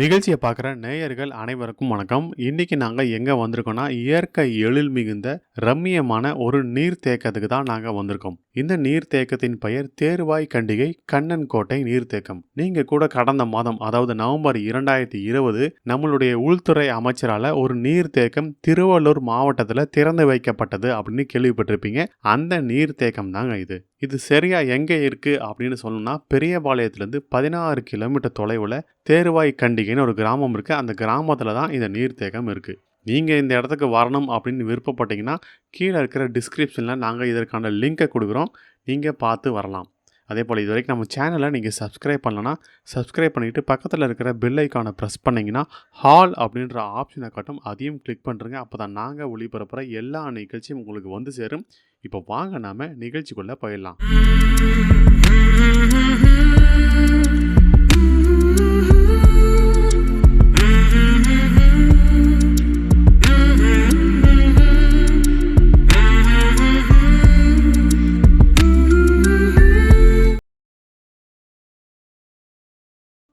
நிகழ்ச்சியை பார்க்குற நேயர்கள் அனைவருக்கும் வணக்கம். இன்னைக்கு நாங்கள் எங்கே வந்திருக்கோம்னா இயற்கை எழில் மிகுந்த ரம்மியமான ஒரு நீர்த்தேக்கத்துக்கு தான் நாங்கள் வந்திருக்கோம். இந்த நீர்த்தேக்கத்தின் பெயர் தேர்வாய் கண்டிகை கண்ணன் கோட்டை நீர்த்தேக்கம் நீங்கள் கூட கடந்த மாதம் அதாவது நவம்பர் இரண்டாயிரத்தி இருபது நம்மளுடைய உள்துறை அமைச்சரால் ஒரு நீர்த்தேக்கம் திருவள்ளூர் மாவட்டத்தில் திறந்து வைக்கப்பட்டது அப்படின்னு கேள்விப்பட்டிருப்பீங்க. அந்த நீர்த்தேக்கம் தாங்க இது. இது சரியாக எங்கே இருக்குது அப்படின்னு சொல்லணும்னா பெரியபாளையத்துலேருந்து பதினாறு கிலோமீட்டர் தொலைவில் தேருவாய் கண்டிகைன்னு ஒரு கிராமம் இருக்குது அந்த கிராமத்தில் தான் இந்த நீர்த்தேக்கம் இருக்குது நீங்கள் இந்த இடத்துக்கு வரணும் அப்படின்னு விருப்பப்பட்டீங்கன்னா கீழே இருக்கிற டிஸ்கிரிப்ஷனில் நாங்கள் இதற்கான லிங்கை கொடுக்குறோம். நீங்கள் பார்த்து வரலாம். அதே போல் இது வரைக்கும் நம்ம சேனலை நீங்கள் சப்ஸ்கிரைப் பண்ணலன்னா சப்ஸ்கிரைப் பண்ணிவிட்டு பக்கத்தில் இருக்கிற பெல் ஐக்கானை ப்ரெஸ் பண்ணிங்கன்னா ஹால் அப்படின்ற ஆப்ஷனை காட்டும். அதையும் கிளிக் பண்ணுறங்க அப்போ தான் நாங்கள் ஒளிபரப்புகிற எல்லா நிகழ்ச்சியும் உங்களுக்கு வந்து சேரும். இப்போ வாங்க நாம நிகழ்ச்சிக்குள்ளே போயிடலாம்.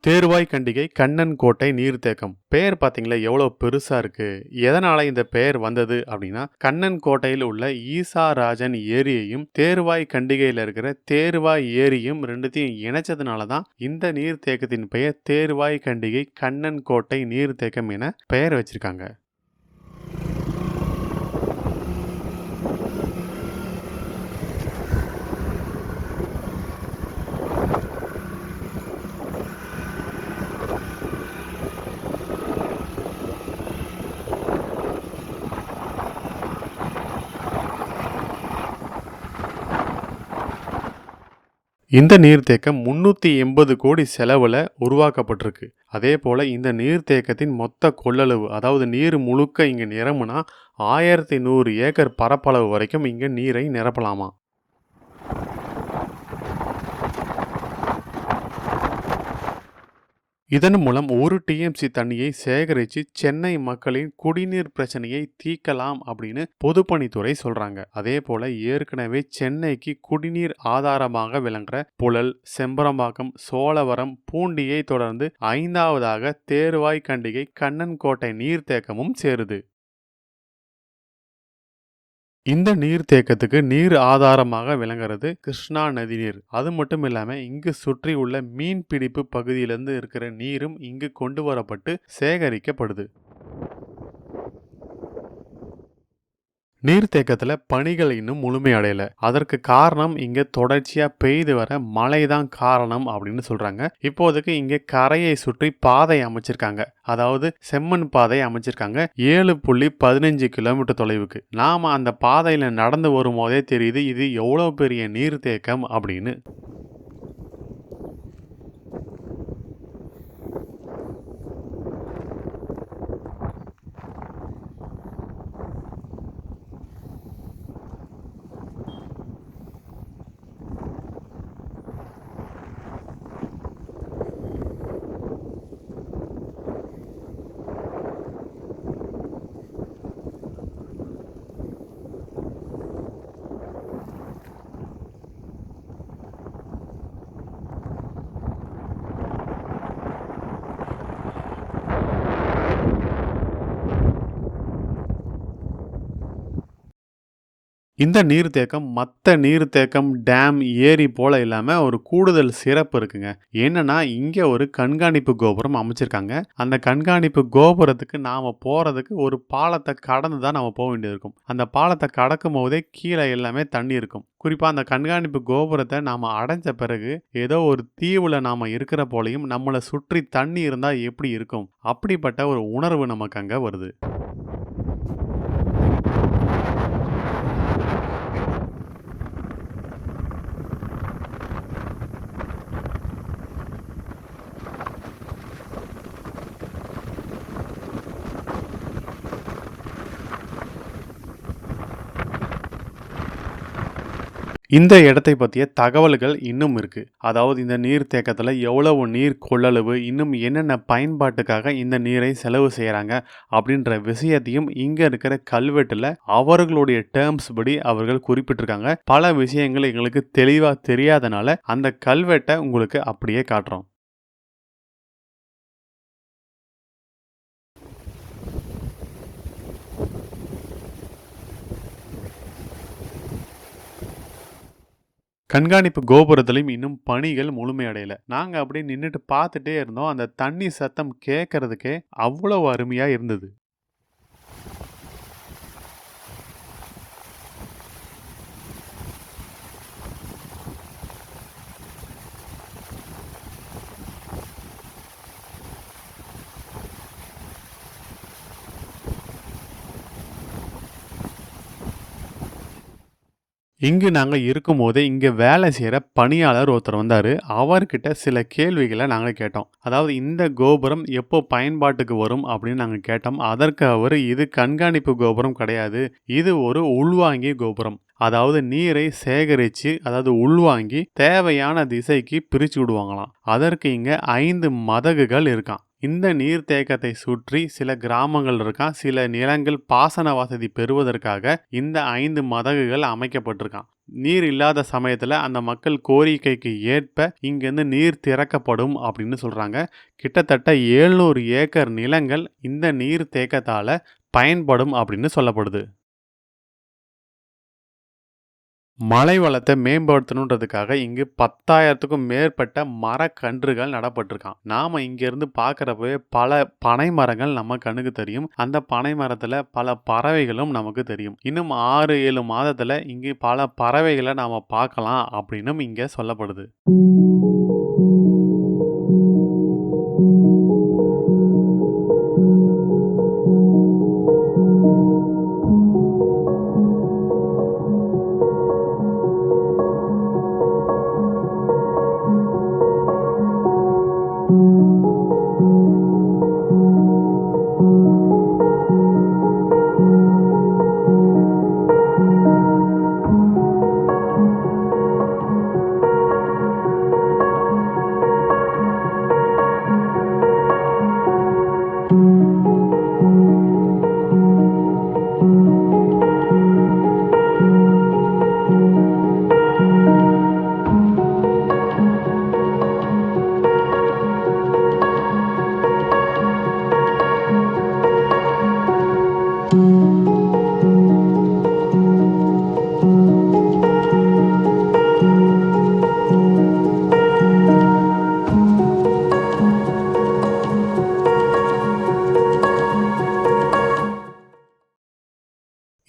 தேர்வாய் கண்டிகை கண்ணன் கோட்டை நீர்த்தேக்கம். பெயர் பார்த்தீங்களா? எவ்வளோ பெருசாக இருக்குது எதனால் இந்த பெயர் வந்தது அப்படின்னா கண்ணன் கோட்டையில் உள்ள ஈசாராஜன் ஏரியையும் தேர்வாய் கண்டிகையில் இருக்கிற தேர்வாய் ஏரியும் ரெண்டுத்தையும் இணைச்சதுனால தான் இந்த நீர்த்தேக்கத்தின் பெயர் தேர்வாய் கண்டிகை கண்ணன் கோட்டை நீர்த்தேக்கம் என பெயர் வச்சிருக்காங்க. இந்த நீர்த்தேக்கம் முன்னூற்றி எண்பது கோடி செலவில் உருவாக்கப்பட்டிருக்கு. அதே போல் இந்த நீர்த்தேக்கத்தின் மொத்த கொள்ளளவு அதாவது நீர் முழுக்க இங்கே நிரம்புனா ஆயிரத்தி நூறு ஏக்கர் பரப்பளவு வரைக்கும் இங்கே நீரை நிரப்பலாமா? இதன் மூலம் ஒரு டிஎம்சி தண்ணியை சேகரித்து சென்னை மக்களின் குடிநீர் பிரச்சனையை தீர்க்கலாம் அப்படின்னு பொதுப்பணித்துறை சொல்றாங்க. அதே போல ஏற்கனவே சென்னைக்கு குடிநீர் ஆதாரமாக விளங்குற புழல் செம்பரம்பாக்கம் சோழவரம் பூண்டியை தொடர்ந்து ஐந்தாவதாக தேர்வாய் கண்டிகை கண்ணன்கோட்டை நீர்த்தேக்கமும் சேருது. இந்த நீர்த்தேக்கத்துக்கு நீர் ஆதாரமாக விளங்குறது கிருஷ்ணா நதி நீர். அது மட்டும் இல்லாமல் இங்கு சுற்றி உள்ள மீன்பிடிப்பு பகுதியிலிருந்து இருக்கிற நீரும் இங்கு கொண்டு வரப்பட்டு சேகரிக்கப்படுது. நீர்த்தேக்கத்தில் பணிகள் இன்னும் முழுமையடையல அதற்கு காரணம் இங்கே தொடர்ச்சியாக பெய்து வர மழை தான் காரணம் அப்படின்னு சொல்கிறாங்க இப்போதைக்கு இங்கே கரையை சுற்றி பாதை அமைச்சிருக்காங்க. அதாவது செம்மண் பாதை அமைச்சிருக்காங்க. ஏழு புள்ளி பதினஞ்சு கிலோமீட்டர் தொலைவுக்கு. நாம் அந்த பாதையில் நடந்து வரும்போதே தெரியுது இது எவ்வளோ பெரிய நீர்த்தேக்கம் அப்படின்னு. இந்த நீர்த்தேக்கம் மற்ற நீர்த்தேக்கம் டேம் ஏரி போல இல்லாமல் ஒரு கூடுதல் சிறப்பு இருக்குங்க. என்னன்னா இங்கே ஒரு கண்காணிப்பு கோபுரம் அமைச்சிருக்காங்க. அந்த கண்காணிப்பு கோபுரத்துக்கு நாம் போகிறதுக்கு ஒரு பாலத்தை கடந்து தான் நம்ம போக வேண்டியது இருக்கும் அந்த பாலத்தை கடக்கும் போதே கீழே எல்லாமே தண்ணி இருக்கும். குறிப்பாக அந்த கண்காணிப்பு கோபுரத்தை நாம் அடைஞ்ச பிறகு ஏதோ ஒரு தீவில் நாம் இருக்கிற போலையும் நம்மளை சுற்றி தண்ணி இருந்தால் எப்படி இருக்கும்? அப்படிப்பட்ட ஒரு உணர்வு நமக்கு அங்கே வருது. இந்த இடத்தை பற்றிய தகவல்கள் இன்னும் இருக்குது அதாவது இந்த நீர் தேக்கத்தில் எவ்வளவு நீர் கொள்ளளவு இன்னும் என்னென்ன பயன்பாட்டுக்காக இந்த நீரை செலவு செய்கிறாங்க அப்படின்ற விஷயத்தையும் இங்கே இருக்கிற கல்வெட்டில் அவர்களுடைய டேர்ம்ஸ் படி அவர்கள் குறிப்பிட்டிருக்காங்க. பல விஷயங்கள் எங்களுக்கு தெளிவாக தெரியாதனால அந்த கல்வெட்டை உங்களுக்கு அப்படியே காட்டுறோம். கண்காணிப்பு கோபுரத்திலயும் இன்னும் பணிகள் முழுமையடையல. நாங்க அப்படியே நின்றுட்டு பார்த்துட்டே இருந்தோம். அந்த தண்ணி சத்தம் கேட்கறதுக்கே அவ்வளவு அருமையா இருந்தது. இங்கு நாங்கள் இருக்கும்போது இங்கே வேலை செய்கிற பணியாளர் ஒருத்தர் வந்தார் அவர்கிட்ட சில கேள்விகளை நாங்கள் கேட்டோம். அதாவது இந்த கோபுரம் எப்போ பயன்பாட்டுக்கு வரும் அப்படின்னு நாங்கள் கேட்டோம். அதற்கு அவர் இது கண்காணிப்பு கோபுரம் கிடையாது. இது ஒரு உள்வாங்கி கோபுரம். அதாவது நீரை சேகரித்து அதாவது உள்வாங்கி தேவையான திசைக்கு பிரிச்சு விடுவாங்களாம். அதற்கு இங்கே ஐந்து மதகுகள் இருக்கான் இந்த நீர்த்தேக்கத்தை சுற்றி சில கிராமங்கள் இருக்கான் சில நிலங்கள் பாசன வசதி பெறுவதற்காக இந்த ஐந்து மதகுகள் அமைக்கப்பட்டிருக்கான் நீர் இல்லாத சமயத்தில் அந்த மக்கள் கோரிக்கைக்கு ஏற்ப இங்கேருந்து நீர் திறக்கப்படும் அப்படின்னு சொல்கிறாங்க கிட்டத்தட்ட 700 ஏக்கர் நிலங்கள் இந்த நீர்த்தேக்கத்தால பயன்படும் அப்படின்னு சொல்லப்படுது. மலை வளத்தை மேம்படுத்தணுன்றதுக்காக இங்கு 10,000த்துக்கும் மேற்பட்ட மரக்கன்றுகள் நடப்பட்டிருக்கான் நாம இங்கிருந்து பார்க்குறப்பவே பல பனை மரங்கள் நம்ம கண்ணுக்கு தெரியும். அந்த பனை மரத்தில் பல பறவைகளும் நமக்கு தெரியும். இன்னும் ஆறு ஏழு மாதத்தில் இங்கு பல பறவைகளை நாம் பார்க்கலாம் அப்படின்னும் இங்கே சொல்லப்படுது.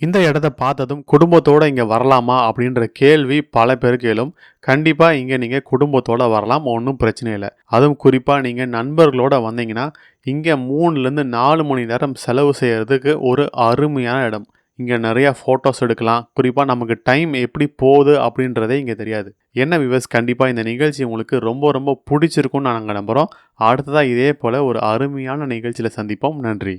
இந்த இடத்த பார்த்ததும் குடும்பத்தோடு இங்கே வரலாமா? அப்படின்ற கேள்வி பல பேருக்கு எழும். கண்டிப்பாக இங்கே நீங்கள் குடும்பத்தோடு வரலாம். ஒன்றும் பிரச்சனை இல்லை அதுவும் குறிப்பாக நீங்கள் நண்பர்களோட வந்தீங்கன்னா, இங்கே மூணுலேருந்து நாலு மணி நேரம் செலவு செய்யறதுக்கு ஒரு அருமையான இடம். இங்கே நிறையா ஃபோட்டோஸ் எடுக்கலாம். குறிப்பாக நமக்கு டைம் எப்படி போகுது அப்படின்றதே இங்கே தெரியாது. என்ன விவஸ் கண்டிப்பாக இந்த நிகழ்ச்சி உங்களுக்கு ரொம்ப ரொம்ப பிடிச்சிருக்கும்னு நாங்கள் நம்புகிறோம் அடுத்ததாக இதே போல் ஒரு அருமையான நிகழ்ச்சியில் சந்திப்போம். நன்றி.